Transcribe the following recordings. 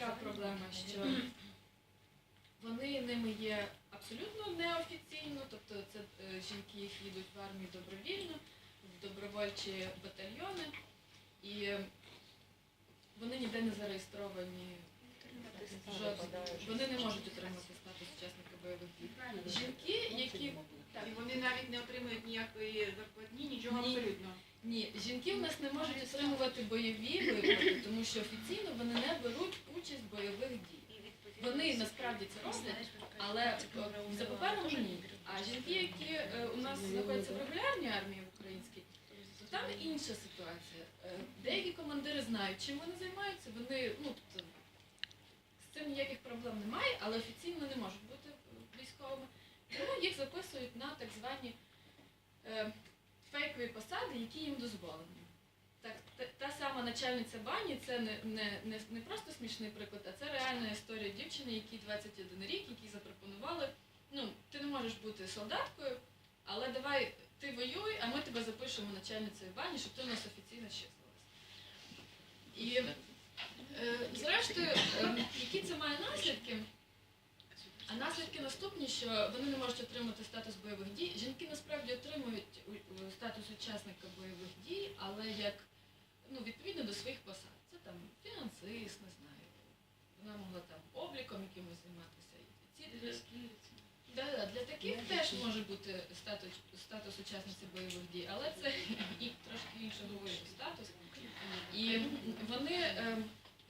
така проблема, що вони ними є абсолютно неофіційно, тобто це е, жінки, які йдуть в армію добровільно, в добровольчі батальйони, і е, вони ніде не зареєстровані. Вони не можуть отримати статус учасника бойових дій. Жінки, які так, І вони навіть не отримують ніякої зарплатні, нічого Ні. абсолютно. Ні, жінки в нас не можуть отримувати бойові виплати, тому що офіційно вони не беруть участь в бойових дій. Вони насправді це роблять, але е, за папером ні. А жінки, які е, у нас знаходяться в регулярній армії в українській, то там інша ситуація. Е, Деякі командири знають, чим вони займаються. Вони ну тобто з цим ніяких проблем немає, але офіційно не можуть бути військовими. Тому їх записують на так звані фейкові посади, які їм дозволені. Начальниця бані це не, не, не, не просто смішний приклад, а це реальна історія дівчини, якій 21 рік, якій запропонували. Ну, ти не можеш бути солдаткою, але давай ти воюй, а ми тебе запишемо начальницею бані, щоб ти у нас офіційно числилась. І е, зрештою, е, які це має наслідки? А наслідки наступні, що вони не можуть отримати статус бойових дій. Жінки насправді отримують статус учасника бойових дій, але як ну, відповідно до своїх посад. Це там фінансист, не знаю. Вона могла там обліком якимось займатися. І Ці Да, да, для таких теж може бути статус, статус учасниці бойових дій, але це і трошки іншого виду статус. І вони е,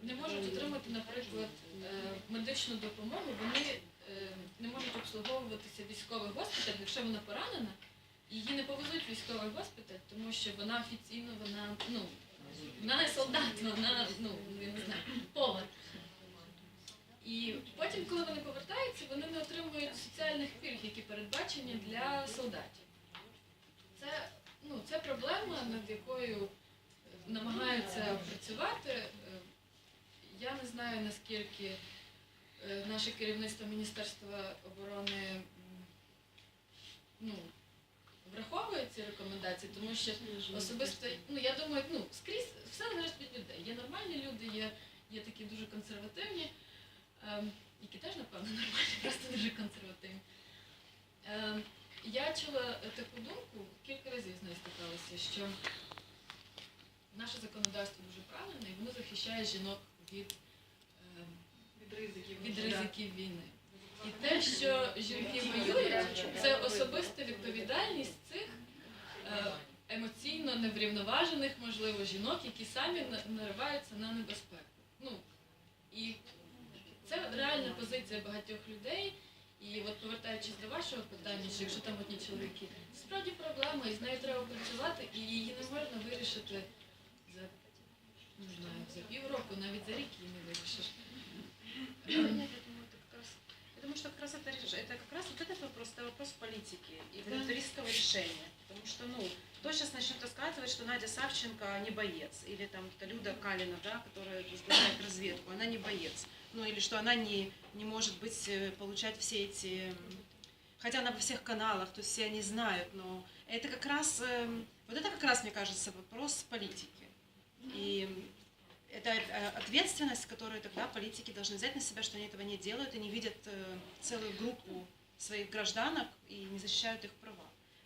не можуть отримати, наприклад, е, медичну допомогу, вони е, не можуть обслуговуватися в військових госпіталях, якщо вона поранена, її не повезуть в військовий госпіталь, тому що вона офіційно вона, ну, вона не солдат, вона, ну, я не знаю, повар. І потім, коли вони повертаються, вони не отримують соціальних пільг, які передбачені для солдатів. Це, ну, це проблема, над якою е, намагаються працювати. Е, Я не знаю, наскільки е, наше керівництво Міністерства оборони ну, враховує ці рекомендації, тому що особисто, ну я думаю, ну скрізь все залежить від людей. Є нормальні люди, є, є такі дуже консервативні, ем, які теж, напевно, нормальні, просто дуже консервативні. Ем, я чула е, таку думку, кілька разів з нею стикалася, що наше законодавство дуже правильне і воно захищає жінок від, ем, Від ризиків. від ризиків війни. І те, що жінки воюють, це особиста відповідальність цих е, емоційно неврівноважених, можливо, жінок, які самі нариваються на небезпеку. Ну, і це реальна позиція багатьох людей. І от повертаючись до вашого питання, що якщо там одні чоловіки, це справді проблема, і з нею треба працювати, і її не можна вирішити за не знаю, за півроку, навіть за рік її не вирішиш. Я думаю, это как раз- я думаю, что как раз это, реш- это как раз вот этот вопрос, это вопрос политики и Да. волонтеристского решения. Потому что, ну, кто сейчас начнет рассказывать, что Надя Савченко не боец, или там та Люда Калина, да, которая возглавляет разведку, она не боец. Ну, или что она не, не может быть, э, получать все эти... Хотя она во всех каналах, то есть все они знают, но это как раз, эм, вот это как раз, мне кажется, вопрос политики. И это э, ответственность, которую тогда политики должны взять на себя, что они этого не делают и не видят э, целую группу своих гражданок и не защищают их права.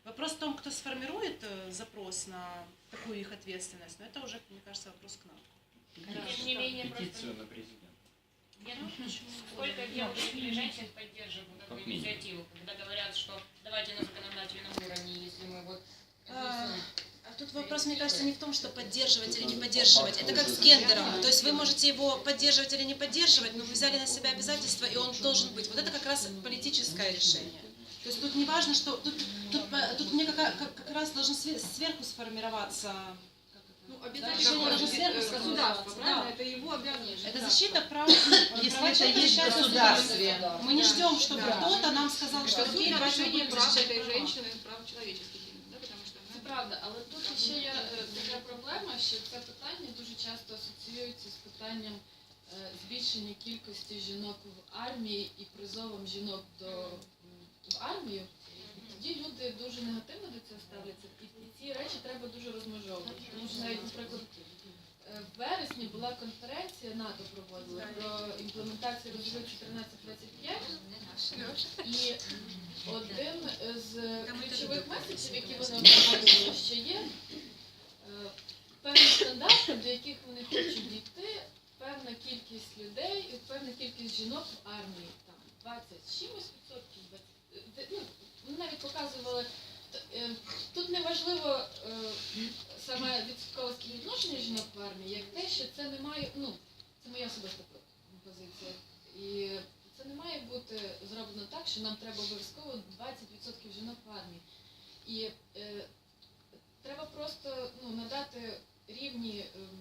Вопрос в том, кто сформирует запрос на такую их ответственность, но это уже, мне кажется, вопрос к нам. Тем не менее, просто на президента. Я думаю, сколько девушек или женщин поддерживают вот эту инициативу, когда говорят, что давайте на законодательном уровне, если мы вот А, А тут вопрос, мне кажется, не в том, что поддерживать или не поддерживать. Это как с гендером. То есть вы можете его поддерживать или не поддерживать, но вы взяли на себя обязательства, и он должен быть. Вот это как раз политическое решение. То есть тут не важно, что... Тут, тут, тут мне как, как, как раз должен све- сверху сформироваться... Ну, решение должно сверху государство, сформироваться, правильно? да. Это его обязанность. Это защита прав... Если права это человека есть в защищать государстве. Мы не ждем, чтобы Да. кто-то нам сказал, что Это суть окей, давайте вы нарушение будете прав защищать этой права. женщины, прав человеческих именно, да, потому что Це она правда, але тут ще є е, така проблема, що це питання дуже часто асоціюється з питанням е, збільшення кількості жінок в армії і призовом жінок до м, в армію. Тоді люди дуже негативно до цього ставляться, і, ці речі треба дуже розмежовувати. Тому що навіть, наприклад, Е, В вересні була конференція НАТО проводила про імплементацію розвитку 1425. І один з ключових меседжів, які вони обговорювали, що є е, певні стандарти, до яких вони хочуть дійти, певна кількість людей і певна кількість жінок в армії, там 20 з чимось відсотків, 20, е, ну, вони навіть показували, е, тут не важливо е, саме відсоткове співвідношення жінок в армії, як те, що це не має, ну, це моя особиста позиція. І це не має бути зроблено так, що нам треба обов'язково 20% жінок в армії. І е, треба просто ну, надати рівні права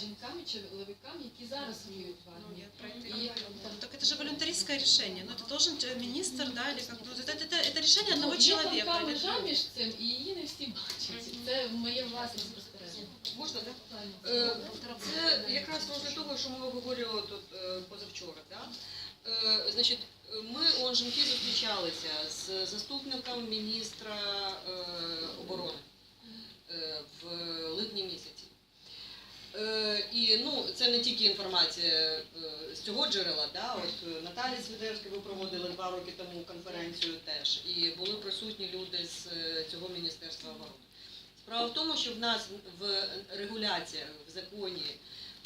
жінкам і чоловікам, які зараз воюють в Ну, армії. я про это И, говорю. там, Так это же волюнтаристское решение. Ну, это должен э, министр, да, или как ну, это, это, это решение одного ну, є тонка человека. или межа двух. між цим, і її не всі бачать. Це моє власне спостереження. Можна, так? Питання. Е, Це якраз розгляд того, що ми обговорювали тут е, позавчора. Да? Е, Значить, ми он жінки зустрічалися з заступником міністра е, оборони І ну, це не тільки інформація е, з цього джерела. Да? От е, Наталі Свідерська ви проводили два роки тому конференцію теж, і були присутні люди з е, цього міністерства оборони. Справа в тому, що в нас в регуляціях в законі,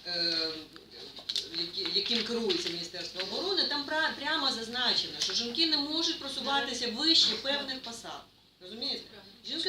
е, яким керується Міністерство оборони, там прямо зазначено, що жінки не можуть просуватися вище певних посад. Розумієте?